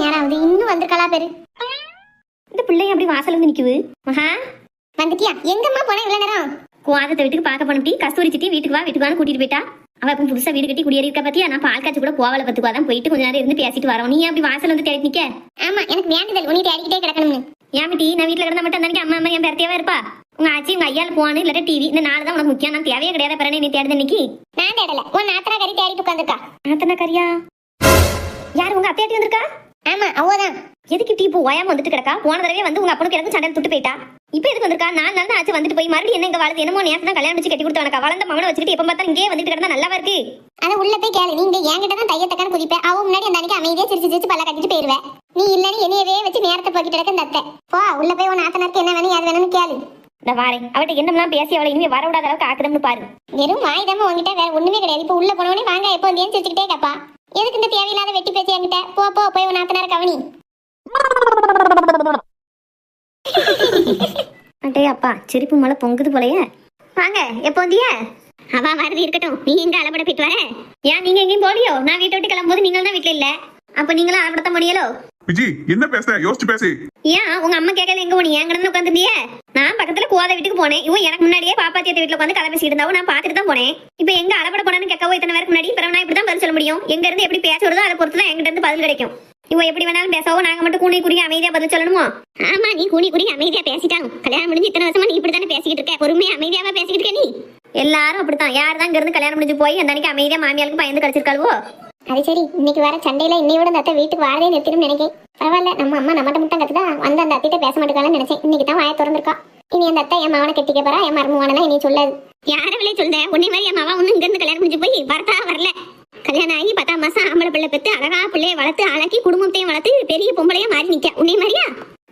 நேரம் ஆகுது இன்னும் வந்திருக்கலா பேரு? இந்த பிள்ளை அப்படி வாசல்ல வந்து நிக்குது. மகா வந்துட்டியா? எங்கம்மா போன இவ்வளவு நேரம்? குவாதத்தை வீட்டுக்கு பார்க்க போனட்டி கஸ்தூரி சித்தி வீட்டுக்கு வா வீட்டுக்கு வான்னு கூட்டிட்டு போயிட்டா. அவ இப்ப புதுசா வீடு கட்டி குடியேறி இருக்கா பத்தியா? நான் பால் காய்ச்சி கூட போவல பத்துக்குவா தான் போயிட்டு கொஞ்ச நேரம் இருந்து பேசிட்டு வரோம். நீ அப்படி வாசல் வந்து தேடி நிக்க? ஆமா எனக்கு வேண்டுதல். உன்னை தேடிக்கிட்டே கிடக்கணும்னு. ஏமிட்டி நான் வீட்டுல கிடந்தா மட்டும் அன்னைக்கு அம்மா அம்மா என் பேர்த்தியாவே இருப்பா? உங்க ஆச்சி உங்க ஐயால போனு இல்லாட்ட டிவி இந்த நாலு தான் உனக்கு முக்கியம். நான் தேவையே கிடையாது பிறகு நீ தேடுத இன்னைக்கு நான் தேடல. உன் நாத்தனா கறி தேடிட்டு உட்காந்துருக்கா அத்தனை கரியா யார் உங்க அத்தையாட்டி வந்திருக்கா? எதுக்கு டீ ஓயாம வந்துட்டு கிடக்கா? போன தடவை வந்து உங்க அப்பனுக்கு எனக்கு சண்டையில் துட்டு போயிட்டா? இப்போ எதுக்கு வந்திருக்கா? நாலு நாள் தான் ஆச்சு வந்துட்டு போய். மறுபடியும் என்ன இங்க வாழ்த்து என்னமோ நேரத்தை தான் கல்யாணம் வச்சு கட்டி கொடுத்தவனக்கா? வளர்ந்த மகனை வச்சுக்கிட்டு எப்ப பார்த்தா இங்கே வந்துட்டு கிடந்தா நல்லாவா இருக்கு? அத உள்ள போய் கேளு. நீங்க என்கிட்ட தான் தையத்தக்கான குதிப்ப. அவ முன்னாடி அந்த அன்னைக்கு அமைதியா சிரிச்சு சிரிச்சு பல்ல கட்டிட்டு போயிருவேன் நீ இல்லன்னு என்னையவே வச்சு நேரத்தை போக்கிட்டு கிடக்க இந்த அத்தை. போ உள்ள போய் உன் நாத்தனாருக்கு என்ன வேணும் யார் வேணும்னு கேளு. இந்த வாரேன். அவட்ட என்னமெல்லாம் பேசி அவளை இனிமே வர விடாத அளவுக்கு ஆக்குதம்னு பாரு. வெறும் வாய்தாம உங்ககிட்ட வேற ஒண்ணுமே கிடையாது. இப்ப உள்ள போனவனே வாங்க எப்போ வந்தேன்னு சிரிச்சுக்கிட்டே கேப்பா. எதுக்கு இந்த தேவையில்லாத வெட்டி பேச்சு என்கிட்ட? போ போ போய் உன் நாத்தனார் கவனி. அட்டே அப்பா சிரிப்பு மலை பொங்குது போலயே. வாங்க எப்போ வந்திய? அவ வரது இருக்கட்டும். நீ எங்க அளபட போயிட்டு வர? ஏன் நீங்க எங்கேயும் போலியோ நான் வீட்டை விட்டு கிளம்பும்போது நீங்கள் தான் வீட்டுல இல்ல. அப்ப நீங்களும் அறப்படத்த முடியலோ விஜி என்ன பேச யோசிச்சு பேசு. ஏன் உங்க அம்மா கேட்கல எங்க போனீங்க? எங்க உட்காந்துருந்தியே நான் பக்கத்துல கோத வீட்டுக்கு போனேன். இவன் எனக்கு முன்னாடியே பாப்பாத்தியத்த வீட்டுல உட்காந்து கதை பேசிட்டு இருந்தாவும் நான் பாத்துட்டு தான் போனேன். இப்போ எங்க அளபட போனான்னு கேட்கவோ இத்தனை பேருக்கு முன்னாடி பிறகு நான் இப்படி தான் பதில் சொல்ல முடியும்? எங்க இருந்து எப்படி பேச வருதோ அதை பொறுத்து தான் எங்கிட்ட இருந்து பதில் கிடைக்கும். இவன் எப்படி வேணாலும் பேசவோ நாங்க மட்டும் கூணி குறுகி அமைதியா பதில் சொல்லணுமோ? ஆமா நீ கூடி கூடி அமைதியா பேசிட்டாங்க கல்யாணம் முடிஞ்சு இத்தனை வருஷமா நீ இப்படி தானே பேசிக்கிட்டு இருக்க? பொறுமையா அமைதியாவா பேசிக்கிட்டு இருக்க நீ? எல்லாரும் அப்படித்தான். யார் தான் இங்க இருந்து கல்யாணம் முடிஞ்சு போய் அந்த அன்னைக்கு அமைதியா மாமியாருக்கு பயந்து கழிச்சிருக்காளுவோ அது சரி இன்னைக்கு வர சண்டையில இன்னையோட அந்த அத்தை வீட்டுக்கு வரதே நிறுத்தணும்னு நினைக்கிறேன் பரவாயில்ல நம்ம அம்மா நம்மகிட்ட மட்டும் கத்துதா? வந்து அந்த அத்தைட்ட பேச மாட்டேங்கான்னு நினைச்சேன். இன்னைக்கு தான் வாய திறந்திருக்கா. இனி அந்த அத்தை என் மவனை கட்டிக்க போறா? என் மருமவானா இனி சொல்லாது. யாரவளே சொல்ற? உன்னை மாதிரி என் மவன் ஒண்ணு இங்க இருந்து கல்யாணம் முடிஞ்சு போய் வரதா வரல. கல்யாணம் ஆகி பத்தாம் மாசம் ஆம்பளை பிள்ளை பெத்து அழகா பிள்ளைய வளர்த்து அழகி குடும்பத்தையும் வளர்த்து பெரிய பொம்பளையா மாறி நிக்க. உன்னை மாதிரியா?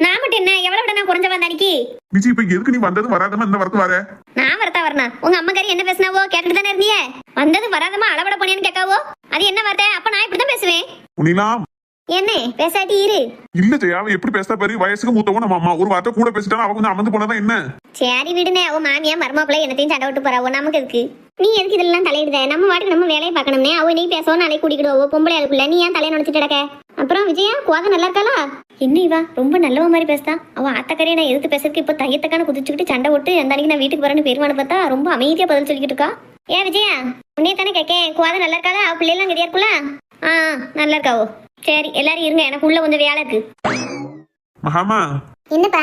நான் மட்டும் என்ன எவ்வளவு விட நான் குறைஞ்ச வந்த அன்னைக்கு? விஜி இப்ப எதுக்கு நீ வந்தது வராதமா இந்த வரத்து வர. நான் வரத்தா வரனா? உங்க அம்மக்காரி என்ன பேசினாவோ? கேட்டுட்டு தானே இருந்தியே? வந்தது வராதமா அளவிட போனேன்னு கேட்காவோ? அது என்ன வார்த்தை? அப்ப நான் இப்படிதான் பேசுவேன். உனிலாம் என்ன? பேசாட்டி இரு. இல்ல ஜெயா அவ எப்படி பேசுறா பாரு? வயசுக்கு மூத்தவன் நம்ம அம்மா. ஒரு வார்த்தை கூட பேசிட்டாலும் அவ கொஞ்சம் அமர்ந்து போனதான் என்ன? சரி விடுனே அவ மாமியா மருமாப்பிள்ளை என்னத்தையும் சண்டை விட்டு போறாவோ நமக்கு இருக்கு நீ எதுக்கு இதெல்லாம் தலையிடுத? நம்ம வாட்டுக்கு நம்ம வேலையை பார்க்கணும்னே. அவ நீ பேசவும் நாளைக்கு கூட்டிக்கிடுவோ. பொம்பளை அதுக்குள்ள நீ ஏன் தலையை நினைச்சிட்டு கிடக்க? அப்புறம் விஜயா கோத நல்லா இருக்காளா? என்ன இவா? ரொம்ப நல்லவ மாதிரி பேசுதா? அவ ஆத்தக்கரையை நான் எதிர்த்து பேசுறதுக்கு இப்ப தையத்தக்கான குதிச்சுக்கிட்டு சண்டை விட்டு அந்த அன்னைக்கு நான் வீட்டுக்கு வரேன்னு பெருமானு பார்த்தா ரொம்ப அமைதியா பதில் சொல்லிக்கிட்டு இருக்கா. ஏன் விஜயா உன்னே தானே கேட்கேன் கோத நல்லா இருக்காளா? அவ பிள்ளைலாம் கரியா இருக்குல்ல ஆ நல்லா இருக்காவோ சரி எல்லாரும் இருங்க. எனக்கு உள்ள கொஞ்சம் வேலை இருக்கு. மகாமா. என்னப்பா?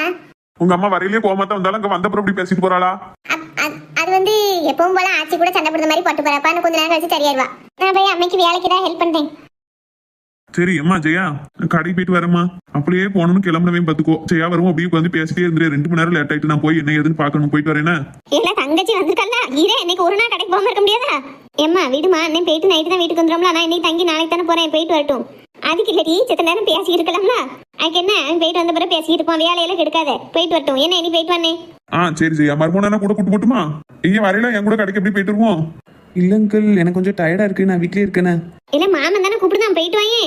உங்க அம்மா வரையிலே கோமாத்தா வந்தாலும் அங்க வந்தப்புறம் இப்படி பேசிட்டு போறாளா? அப்- அத்- அது வந்து எப்பவும் போல ஆச்சி கூட சண்டை போடுற மாதிரி போட்டு போறப்பான்னு கொஞ்ச நேரம் கழிச்சு சரியாயிருவா நான் போய் அம்மைக்கு வேலைக்கு தான் ஹெல்ப் பண்றேன். சரி அம்மா ஜெயா நான் கடைக்கு போயிட்டு வரேம்மா. அப்படியே போகணும்னு கிளம்புனவே பார்த்துக்கோ. ஜெயா வரும் அப்படியே உட்காந்து பேசிட்டே இருந்துரு. ரெண்டு மணி நேரம் லேட் ஆயிட்டு நான் போய் என்ன ஏதுன்னு பார்க்கணும். போயிட்டு வரேன்னா இல்ல தங்கச்சி வந்திருக்கல்ல இதே இன்னைக்கு ஒரு நாள் கடைக்கு போகாம இருக்க முடியாதா? ஏம்மா விடுமா அண்ணன் போயிட்டு நைட்டு தான் வீட்டுக்கு வந்துடும்ல நான் இன்னைக்கு தங்கி நாளைக்கு தானே போறேன். போயிட்டு வரட்டும். அதுக்கு இல்லடி சித்த நேரம் பேசிக்கிட்டு இருக்கலாம்ல அதுக்கு என்ன? போயிட்டு வந்த பிறகு பேசிக்கிட்டு இருப்பான் வேலையெல்லாம் கெடுக்காத. போயிட்டு வரட்டும். என்ன இனி போயிட்டு வந்தேன் ஆ சரி ஜெயா மறுமணம் கூட கூட்டு போட்டுமா? ஐயா வரையில என் கூட கடைக்கு எப்படி போயிட்டு வருவோம்? இல்ல அங்கிள் எனக்கு கொஞ்சம் டயர்டா இருக்கு. நான் வீட்லயே இருக்கேனே. இல்ல மாமன் தானே கூப்பிட்டு போயிட்டு வாங்க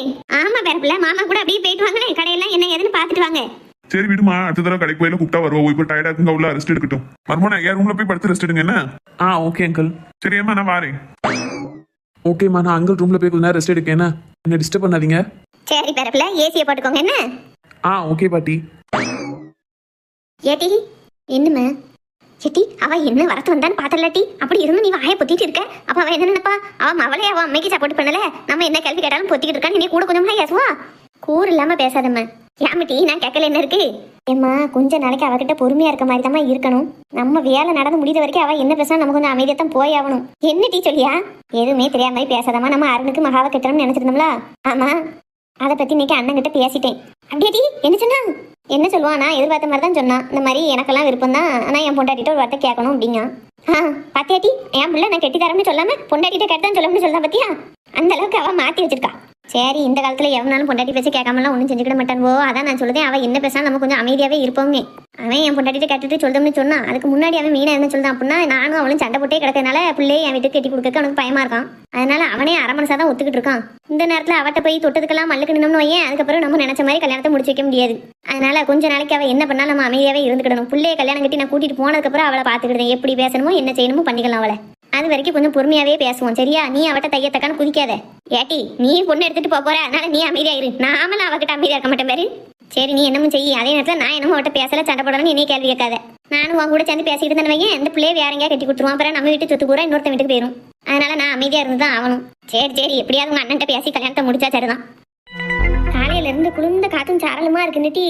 ஆமா பேரப்பிள்ள மாமா கூட அப்படியே போயிட்டு வாங்களே. கடையெல்லாம் என்ன ஏதுன்னு பாத்துட்டு வாங்க. சரி விடுமா. அடுத்த தடவை கடைக்கு போயில கூப்பிட்டா வருவோம் இப்போ டயர்டா இருக்குங்க. உள்ள ரெஸ்ட் எடுக்கட்டும். மறுமணம் என் ரூம்ல போய் படுத்து ரெஸ்ட் எடுங்க என்ன? ஆ ஓகே அங்கிள் சரி அம்மா நான் வாரேன். ஓகேம்மா நான் அங்கிள் ரூம்ல போய் கொஞ்ச நேரம் ரெஸ்ட் எடுக்கேன் என்ன? என்ன டிஸ்டர்ப் பண்ணாதீங்க. சரி பேரப்பிள்ள ஏசியை போட்டுக்கோங்க என்ன? ஆ ஓகே பாட்டி. ஏட்டி என்னம்மா? ஏட்டி அவ என்ன வரத்து வந்தான்னு பாத்தலாட்டி அப்படி இருந்து நீ வாயை பொத்திட்டு இருக்க. அப்ப அவ என்ன நினைப்பா? அவ மவளே அவ அம்மைக்கு சப்போர்ட் பண்ணல. நம்ம என்ன கேள்வி கேட்டாலும் பொத்திக்கிட்டு இருக்கா நீ கூட கொஞ்சமா பேசுவா? கூர் இல்லாம பேசாதம்மா. ஏமிட்டி நான் கேட்கல என்ன இருக்கு? ஏம்மா கொஞ்ச நாளைக்கு அவகிட்ட பொறுமையா இருக்க மாதிரி தான் இருக்கணும். நம்ம வேலை நடந்து முடிந்த வரைக்கும் அவ என்ன பேசினா நம்ம கொஞ்சம் அமைதியா தான் போய் ஆகணும். என்ன டீ சொல்லியா? எதுவுமே தெரியாம மாதிரி நம்ம அருணுக்கு மகாவை கட்டணும்னு நினைச்சிருந்தோம்ல? ஆமா. அதை பத்தி இன்னைக்கு அண்ணன் கிட்ட பேசிட்டேன். அப்படியே டீ? என்ன சொன்னா? என்ன சொல்லுவான் நான் எதிர்பார்த்த மாதிரி தான் சொன்னான். இந்த மாதிரி எனக்கெல்லாம் விருப்பம் தான். ஆனால் என் பொண்டாட்டிட்ட ஒரு வார்த்தை கேட்கணும் அப்படிங்க ஆ பாத்தியாட்டி என் பிள்ளை நான் கெட்டி தரேன்னு சொல்லாம பொண்டாட்டிட்ட கேட்டான்னு சொல்லணும்னு சொல்லலாம் பாத்தியா? அந்த அளவுக்கு அவ மாத்தி வச்சிருக்கா. சரி இந்த காலத்தில் எவனாலும் பொண்டாட்டி பேசி கேட்காமலாம் ஒன்றும் செஞ்சுக்கிட மாட்டான்வோ அதான் நான் சொல்லுதேன் அவள் என்ன பேசினா நம்ம கொஞ்சம் அமைதியாகவே இருப்போங்க அவன் என் பொண்டாட்டிட்ட கேட்டுட்டு சொல்லுதோம்னு சொன்னான் அதுக்கு முன்னாடி அவன் மீனா என்ன சொல்லுதான் அப்படின்னா நானும் அவளும் சண்டை போட்டே கிடக்கறனால பிள்ளையை என் வீட்டுக்கு கட்டி கொடுக்க அவனுக்கு பயமா இருக்கான். அதனால அவனே அரை மனசாக தான் ஒத்துக்கிட்டு இருக்கான். இந்த நேரத்தில் அவட்ட போய் தொட்டதுக்கெல்லாம் மல்லுக்கு நின்னோம்னு வையேன் அதுக்கப்புறம் நம்ம நினைச்ச மாதிரி கல்யாணத்தை முடிச்சு வைக்க முடியாது. அதனால கொஞ்ச நாளைக்கு அவள் என்ன பண்ணாலும் நம்ம அமைதியாகவே இருந்துக்கிடணும். பிள்ளையை கல்யாணம் கட்டி நான் கூட்டிட்டு போனதுக்கப்புறம் அவளை பார்த்துக்கிடுதேன். எப்படி பேசணுமோ என்ன செய்யணுமோ பண்ணிக்கலாம் அவளை. அது வரைக்கும் கொஞ்சம் பொறுமையாகவே பேசுவோம் சரியா? நீ அவட்ட தையத்தக்கான்னு குதிக்காத. ஏட்டி நீ பொண்ணு எடுத்துட்டு போப் போற அதனால நீ அமைதியா இரு. நாமளும் அவகிட்ட அமைதியா இருக்க மாட்டேன் பாரு. சரி நீ என்னமும் செய்ய. அதே நேரத்தில் நான் என்னமோ அவட்ட பேசல சண்டை போடணும்னு என்னைய கேள்வி கேட்காத. நானும் உன் கூட சேர்ந்து பேசிட்டு இருந்தேன் வையன் இந்த பிள்ளைய வேற எங்கேயா கட்டி கொடுத்துருவான். அப்புறம் நம்ம வீட்டு சொத்து பூரா இன்னொருத்த வீட்டுக்கு போயிரும். அதனால நான் அமைதியா இருந்து தான் ஆகணும். சரி சரி எப்படியாவது உங்க அண்ணன்ட்ட பேசி கல்யாணத்தை முடிச்சா சரிதான். காலையில இருந்து குளிர்ந்த காத்தும் சாரலுமா இருக்கு டீ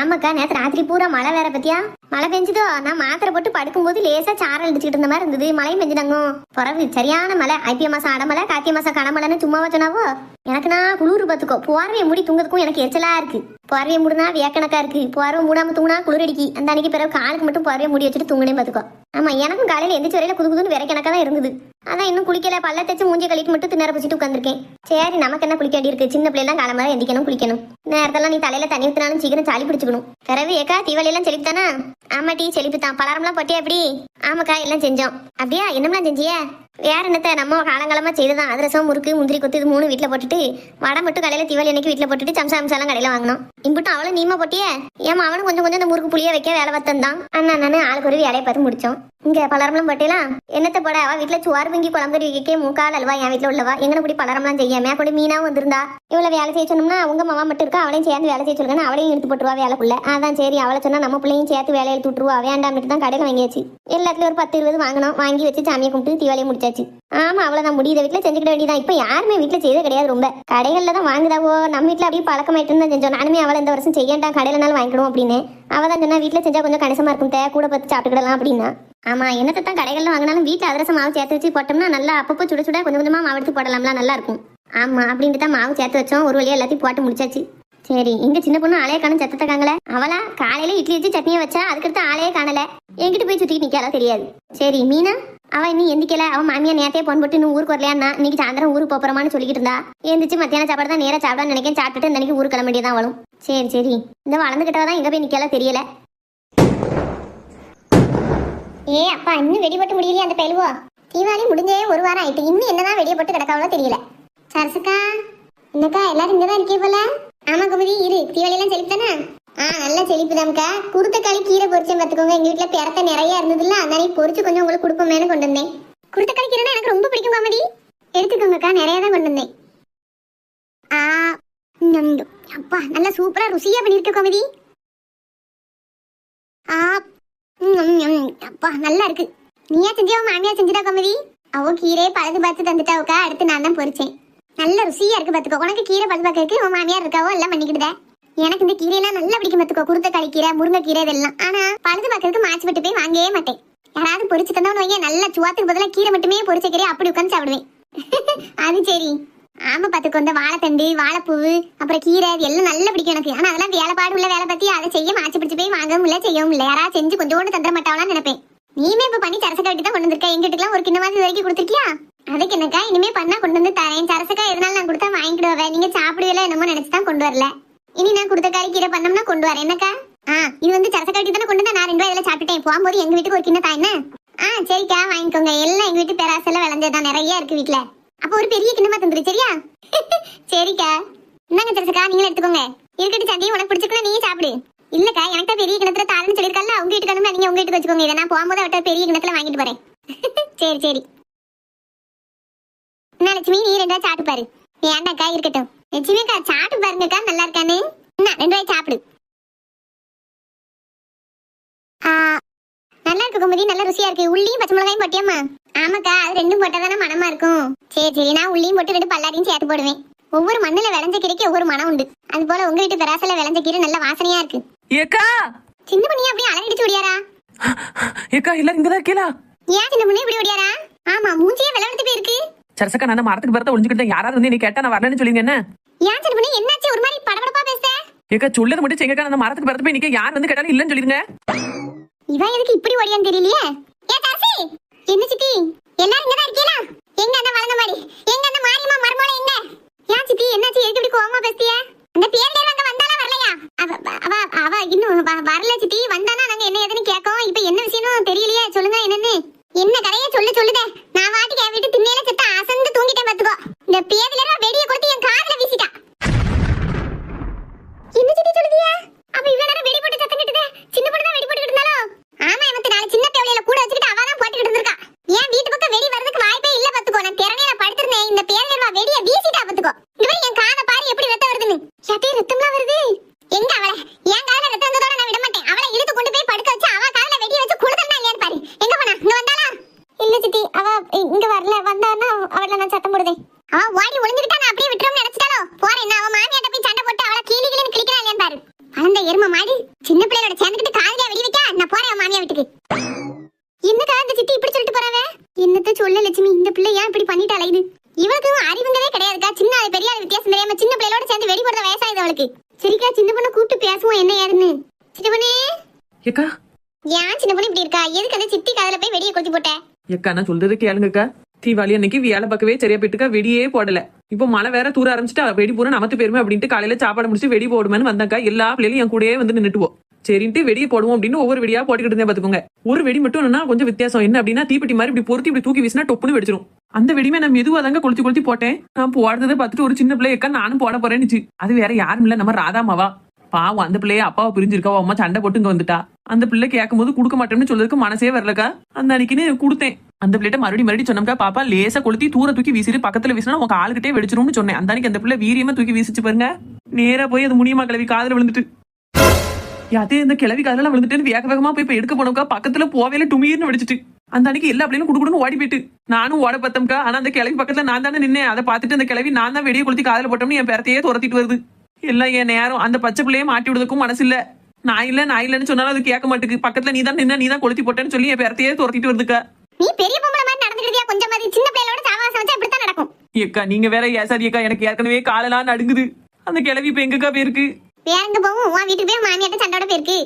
ஆமாக்கா நேத்து ராத்திரி பூரா மழை வேற பத்தியா? மழை பெஞ்சுதோ? நான் மாத்திரை போட்டு படுக்கும்போது லேசா சாரல் அடிச்சுக்கிட்டு இருந்த மாதிரி இருந்தது. மழையும் பெஞ்சுதாங்க. பிறகு சரியான மழை. ஐபிஎம் மாசம் அடமலை கார்த்திகை மாசம் கடமலைன்னு சும்மாவா சொன்னாவோ? எனக்கு நான் குளிர் பார்த்துக்கோ. போர்வையை மூடி தூங்குறதுக்கும் எனக்கு எரிச்சலா இருக்கு. போர்வையை மூடினா வேக்கணக்கா இருக்கு. போர்வை மூடாம தூங்கினா குளிர் அடிக்கி அந்த அன்னைக்கு பிறகு காலுக்கு மட்டும் போர்வையை மூடி வச்சுட்டு தூங்கினே பார்த்துக்கோ. ஆமா எனக்கும் காலையில எந்த வரையில குது குதுன்னு வேற தான் இருந்தது. அதான் இன்னும் குளிக்கல. பல்ல தேச்சு மூஞ்சி கழிக்கு மட்டும் திணற வச்சுட்டு உட்காந்துருக்கேன் சரி நமக்கு என்ன குளிக்க வேண்டி இருக்கு சின்ன பிள்ளைலாம் காலமாக எந்திக்கணும் குளிக்கணும். நேரத்தெல்லாம் நீ தலையில தண்ணி ஊத்தினாலும் சீக்கிரம் சளி பிடிச்சிக்கணும். பிறகு ஏக்கா தீபாவளி செழிப்பு தானா ஆமா டீ செழிப்பு தான் பலாரம்லாம் பட்டியா எப்படி? ஆமாக்கா எல்லாம் செஞ்சோம். அப்படியா? என்னம்லாம் செஞ்சியே வேற என்னத்த நம்ம காலங்காலமா செய்ததான் அதிரசம் முறுக்கு முந்திரி கொத்து இது மூணு வீட்டில் போட்டுட்டு வடை மட்டும் கடையில தீபாவளி அன்னைக்கு வீட்டில் போட்டுட்டு சம்சா அம்சாலாம் கடையில வாங்கினோம். இம்புட்டும் அவளும் நீமா போட்டியே? ஏமா அவனும் கொஞ்சம் கொஞ்சம் இந்த முறுக்கு புளிய வைக்க வேலை பார்த்தன் தான் அண்ணா நானு ஆளுக்கு ஒரு வேலையை பார்த்து முடிச்சோம். இங்க பலரம்லாம் போட்டேலாம் என்னத்த போட அவ வீட்டுல சுவார் வங்கி குழம்பு வைக்கே முக்கால் அல்வா என் வீட்டுல உள்ளவா? எங்கன இப்படி பலரம்லாம் செய்யாம? கூட மீனாவும் வந்திருந்தா. இவ்வளவு வேலை செய்ய சொன்னோம்னா உங்க மாமா மட்டும் இருக்கா? அவளையும் சேர்ந்து வேலை செய்ய சொல்லுங்க அவளையும் எடுத்து போட்டுருவா வேலைக்குள்ள. அதான் சரி அவளை சொன்னா நம்ம பிள்ளையும் சேர்த்து வேலையை எடுத்து விட்டுருவா. வேண்டாம் தான் கடையில் வாங்கியாச்சு. எல்லாத்துலயும் ஒரு பத்து இருபது வாங்கினோம். வாங்கி வச்சு சாமியை கும்பிட்டு தீபாவளியை முடிச்சாச்சு ஆமா அவ்வளவுதான். முடியுத வீட்டுல செஞ்சுக்கிட வேண்டியதான் இப்ப யாருமே வீட்டுல செய்யவே கிடையாது ரொம்ப. கடைகள்ல தான் வாங்குதாவோ நம்ம வீட்டுல அப்படியே பழக்கமாயிட்டு இருந்தா செஞ்சோம். நானுமே அவளை இந்த வருஷம் செய்யண்டாம் கடையிலனாலும் வாங்கிடுவோம் அப்படின்னு. அவ தான் சொன்னா வீட்டுல செஞ்சா கொஞ்சம் கணிசமா இருக்கும் தே கூட பார்த்து சாப்பிட்டுக்கிடலாம் அப்படின்னா. ஆமா என்னத்தை தான் கடைகள்ல வாங்கினாலும் வீட்டுல அதிரசம் மாவு சேர்த்து வச்சு போட்டோம்னா நல்லா அப்பப்போ சுட சுட கொஞ்சம் கொஞ்சமா மாவு எடுத்து போடலாம்லாம் நல்லா இருக்கும். ஆமா அப்படின்ட்டு தான் மாவு சேர்த்து வச்சோம். ஒரு வழியா எல்லாத்தையும் போட்டு முடிச்சாச்சு. சரி இங்க சின்ன பொண்ணு ஆளைய காணும் செத்தத்தை காங்கல. அவளா காலையில இட்லி வச்சு சட்னியை வச்சா அதுக்கடுத்து ஆளையே காணல. எங்கிட்டு போய் சுத்திட்டு நிக்காளா தெரியாது. சரி மீனா? அவ இன்னும் எந்திக்கல. அவன் மாமியா நேத்தே போன் போட்டு இன்னும் ஊருக்கு வரலையாண்ணா இன்னைக்கு சாயந்தரம் ஊருக்கு போறோமான்னு சொல்லிட்டு இருந்தா. எந்திரிச்சு மத்தியான சாப்பாடு தான் நேரம் சாப்பிடான்னு நினைக்கிறேன் சாப்பிட்டுட்டு இந்த அன்னைக்கு ஊருக்கு கிளம்ப வேண்டியதான் வரும் சரி சரி. இந்த வளர்ந்துகிட்டவ தான் எங்க போய் நிக்கல தெரியல. ஏ அப்பா இன்னும் வெடிபட்டு முடியலையே அந்த பெழுவோ தீபாவளி முடிஞ்சே ஒரு வாரம் ஆயிட்டு. இன்னும் என்னதான் வெடியை போட்டு கிடக்காவளோ தெரியல. சரசுக்கா என்னக்கா எல்லாரும் இங்கதான் இருக்கே போல? ஆமா குமதி இரு. தீபாவளி எல்லாம் செலுத்தானா ஆ நல்லா செழிப்பு தான்க்கா. குருத்த களி கீரை பொரிச்சேன் பார்த்துக்கோங்க. எங்க வீட்டுல பிறத்த நிறைய இருந்ததுல அதனால பொரிச்சு கொஞ்சம் உங்களுக்கு கொடுப்போமேனு கொண்டு வந்தேன். குருத்த களி கீரைனா எனக்கு ரொம்ப பிடிக்கும் காமெடி எடுத்துக்கோங்கக்கா நிறைய தான் கொண்டு வந்தேன். ஆ நண்டு அப்பா நல்லா சூப்பரா ருசியா பண்ணிருக்க காமெடி ஆ அப்பா நல்லா இருக்கு. நீயா செஞ்சியா உன் மாமியா செஞ்சுட்டா காமெடி அவ கீரையை பழுது பார்த்து தந்துட்டாவுக்கா. அடுத்து நான் தான் பொரிச்சேன். நல்ல ருசியா இருக்கு பார்த்துக்கோ. உனக்கு கீரை பழுது பார்க்கறதுக்கு உன் மாமியார் இருக்காவோ எல்லாம் பண்ணிக்கிட்டுதான் எனக்கு இந்த கீரையெல்லாம் நல்லா பிடிக்கும் பாத்துக்கோ குருத்த கீரை முருங்கைக்கீரை இதெல்லாம். ஆனா பழுது பார்க்கறதுக்கு மாச்சு விட்டு போய் வாங்கவே மாட்டேன். யாராவது பொரிச்சு தந்தவனு வைங்க நல்லா சுவாத்துக்கு பதிலாக கீரை மட்டுமே பொரிச்ச கீரை அப்படி உட்காந்து சாப்பிடுவேன். அது சரி. ஆமா பாத்துக்கோ இந்த வாழைத்தண்டு வாழைப்பூவு அப்புறம் கீரை இது எல்லாம் நல்லா பிடிக்கும் எனக்கு. ஆனா அதெல்லாம் வேலைப்பாடு உள்ள வேலை பத்தி அதை செய்ய மாச்சு பிடிச்சு போய் வாங்கவும் இல்லை செய்யவும் இல்ல. யாராவது செஞ்சு கொஞ்சோண்டு தந்துட மாட்டாங்களான்னு நினைப்பேன். நீமே இப்ப பண்ணி சரசக்கா வெட்டி தான் கொண்டு வந்திருக்க. எங்கிட்டலாம் வீட்டுக்குலாம் ஒரு கிண்ணமாவது வரைக்கும் கொடுத்துருக்கியா? அதுக்கு என்னக்கா இனிமே பண்ணா கொண்டு வந்து தரேன். சரசக்கா எதனால நான் கொடுத்தா வாங்கிடுவேன் நீங்க சாப்பிடுவீல என்னமோ நினைச்சு தான் கொண்டு வரல. இனி நான் கொடுத்த காய் கீரை பண்ணோம்னா கொண்டு வரேன். என்னக்கா? ஆ இது வந்து சரசக்கா தானே கொண்டு வந்து? நான் ரெண்டு ரூபாய் இதுல சாப்பிட்டுட்டேன். போகும்போது எங்க வீட்டுக்கு ஒரு கிண்ண தாய் என்ன? ஆ சரிக்கா வாங்கிக்கோங்க. எல்லாம் எங்க வீட்டு பேராசெல்லாம் விளைஞ்சதான் நிறைய இருக்கு வீட்டுல அப்ப ஒரு பெரிய கிண்ணமா தந்துரு சரியா? சரிக்கா என்னங்க சரசக்கா நீங்களும் எடுத்துக்கோங்க. இருக்கட்டு சந்தையும் உனக்கு பிடிச்சிருக்குன்னா நீயே சாப்பிடு. இல்லக்கா எனக்கு பெரிய கிணத்துல தாரன்னு சொல்லியிருக்கல உங்க வீட்டுக்கு வந்து நீங்க உங்க வீட்டுக்கு வச்சுக்கோங்க. இதை நான் போகும்போது அவட்ட பெரிய கிணத்துல வாங்கிட்டு போறேன். சரி சரி. என்ன லட்சுமி நீ ரெண்டா சாப்பிட்டு பாரு. ஏன்டாக்கா இருக்கட்டும். லட்சுமிக்கா சாப்பிட்டு பாருங்கக்கா நல்லா இருக்கானு என்ன ரெண்டு வாய் சாப்பிடு. நல்லா இருக்கு குமதி நல்ல ருசியா இருக்கு. உள்ளியும் பச்சை மிளகாயும் போட்டியம்மா? ஆமாக்கா அது ரெண்டும் போட்டாதானே மனமா இருக்கும். சரி சரி நான் உள்ளியும் போட்டு ரெண்டு பல்லாரியும் சேர்த்து போடுவேன். ஒவ்வொரு மண்ணுல விளைஞ்ச கீரைக்கு ஒவ்வொரு மனம் உண்டு. அது போல உங்க வீட்டு பெராசல விளைஞ்ச கீரை நல்ல வாசனையா இருக்கு. ஏக்கா! சின்ன பண்ணி அப்படியே அலங்கடிச்சு ஓடியாரா? ஏக்கா எல்லாரும் இங்கதான் இருக்கீங்களா ஏன் சின்ன பண்ணி இப்படி ஓடியாரா? ஆமா மூஞ்சியே விளையாடுத்து போயிருக்கு. சரசக்கா நான் அந்த மரத்துக்கு பிறத்த ஒளிஞ்சுக்கிட்டேன். யாராவது வந்து நீ கேட்டா நான் வரலன்னு சொல்லுங்க என்ன? ஏன் சின்ன பண்ணி? என்னாச்சு? ஒரு மாதிரி படபடப்பா பேச ஏக்கா சொல்லது மட்டும் செய்யுங்கக்கா அந்த மரத்துக்கு பிறத்து போய் நிக்க யார் வந்து கேட்டாலும் இல்லன்னு சொல்லிருங்க இவன் எதுக்கு இப்படி ஓடியான்னு தெரியலையே? ஏ தரசி! என்ன சித்தி? எல்லாரும் இங்கதான் இருக்கீங்களா? எங்க அந்த வளர்ந்த மாதிரி எங்க அந்த மாரியம்மா மருமலை எங்க? ஏன் சித்தி? என்னாச்சு? எதுக்கு இப்படி கோவமா பேசிய அந்த பேர் அங்க வந்தாலா வரலையா? அவ அவ அவ இன்னும் வ- வரல சித்தி. வந்தானா நாங்க என்ன ஏதுன்னு கேட்கோம். இப்ப என்ன விஷயம்னு தெரியலையே. சொல்லுங்க என்னன்னு. என்ன கதைய சொல்லு சொல்லுத. நான் வாட்டிக்கு என் வீட்டு திண்ணையில செத்த அசந்து தூங்கிட்டேன் பாத்துக்கோ இந்த பேதுல இருந்து வெடியை கொடுத்து என் காதுல வீசிட்டா. வெடி போட்டு சின்ன பொண்ணு தான் வெடி ஆமா இவத்து நாலு சின்ன தேவலையில கூட வச்சுக்கிட்டு அவ தான் போட்டுக்கிட்டு இருந்திருக்கா. ஏன் வர்றதுக்கு வாய்ப்பே இல்ல பாத்துக்கோ நான் திறனையில படுத்திருந்தேன். இந்த பேரலர்வா வெடியை வீசிட்டா பாத்துக்கோ இவரு என் காதை பாரு எப்படி வெத்த வருதுன்னு. ஏக்கா நான் சொல்றது கேளுங்கக்கா. தீபாவளி அன்னைக்கு வேலை பார்க்கவே சரியா போயிட்டுக்கா வெடியே போடல. இப்போ மழை வேற தூர ஆரம்பிச்சுட்டு வெடி பூரா நமத்து பேருமே அப்படின்ட்டு காலையில சாப்பாடு முடிச்சுட்டு வெடி போடுமேன்னு வந்தாக்கா எல்லா பிள்ளைகளும் என் கூடயே வந்து நின்னுட்டுவோம். சரின்ட்டு வெடியை போடுவோம் அப்படின்னு ஒவ்வொரு வெடியா போட்டுக்கிட்டு இருந்தேன் பாத்துக்கோங்க. ஒரு வெடி மட்டும் என்ன கொஞ்சம் வித்தியாசம். என்ன அப்படின்னா தீப்பெட்டி மாதிரி இப்படி பொருத்தி இப்படி தூக்கி வீசினா டொப்புன்னு வெடிச்சிரும். அந்த வெடிமே நான் மெதுவா தாங்க கொளுத்தி கொளுத்தி போட்டேன். நான் போடுறதை பார்த்துட்டு ஒரு சின்ன பிள்ளை ஏக்கா நானும் போட போறேன்னுச்சு. அது வேற யாரும் இல்ல நம்ம ராதாமாவா பாவம் அந்த பிள்ளைய அப்பாவை பிரிஞ்சிருக்கா அம்மா சண்டை போட்டு இங்க வந்துட்டா. அந்த பிள்ளை கேட்கும் போது கொடுக்க மாட்டேன்னு சொல்றதுக்கு மனசே வரலக்கா. அந்த அன்னைக்குன்னு கொடுத்தேன். அந்த பிள்ளைகிட்ட மறுபடியும் மறுபடியும் சொன்னோம்க்கா பாப்பா லேசா கொளுத்தி தூர தூக்கி வீசிட்டு பக்கத்துல வீசினா உங்க ஆளுகிட்டே வெடிச்சிரும்னு சொன்னேன். அந்த அன்னைக்கு அந்த பிள்ளை வீரியமா தூக்கி வீசிச்சு பாருங்க. நேரா போய் அது முனியமா கிளவி காதல விழுந்துட்டு. யாத்தே இந்த கிளவி காதல விழுந்துட்டு வேக வேகமா போய் இப்ப எடுக்க போனோம்க்கா. பக்கத்துல போவேல டுமீர்னு வெடிச்சிட்டு. அந்த அன்னைக்கு எல்லா பிள்ளைங்களும் குடுக்கணும் ஓடி போயிட்டு. நானும் ஓட பத்தம்க்கா. ஆனா அந்த கிளவி பக்கத்துல நான் தானே நின்னேன். அதை பார்த்துட்டு அந்த கிளவி நான் தான் வெடியை கொளுத்தி காதல போட்டோம்னு என் பேரத்தையே துரத்திட்டு வருது. எல்லாம் என் நேரம். அந்த பச்சை பிள்ளைய மாட்டி விடுறதுக்கும் மனசு இல்லை நான் இல்ல நான் இல்லன்னு சொன்னாலும் அது கேட்க மாட்டுக்கு. பக்கத்துல நீ தான் நின்னா நீ தான் கொளுத்தி போட்டேன்னு சொல்லி என் பேரத்தையே துரத்திட்டு வருதுக்கா நீ பெரிய பொம்பளை மாதிரி நடந்துக்கிட்டியா கொஞ்சம் மாதிரி சின்ன பிள்ளைகளோட சாவாசம் வச்சா இப்படித்தான் நடக்கும். ஏக்கா நீங்க வேற ஏசாதி அக்கா எனக்கு ஏற்கனவே காலெல்லாம் நடுங்குது. அந்த கிளவி இப்ப எங்கக்கா போயிருக்கு? வேற எங்க போவோம் உன் வீட்டுக்கு போய் மாமியாட்ட சண்டோட போயிருக்கு.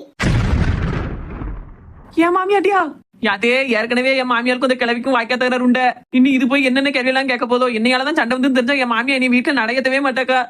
என் மாமியாட்டியா யாத்தே ஏற்கனவே என் மாமியாருக்கும் அந்த கிளவிக்கும் வாய்க்கா தகராறு உண்ட. இன்னும் இது போய் என்னென்ன கேள்வி எல்லாம் கேட்க போதோ என்னையாலதான் சண்டை வந்து தெரிஞ்சா என் மாமியா நீ வீட்டுல நடையத்தவே மாட்டாக்கா.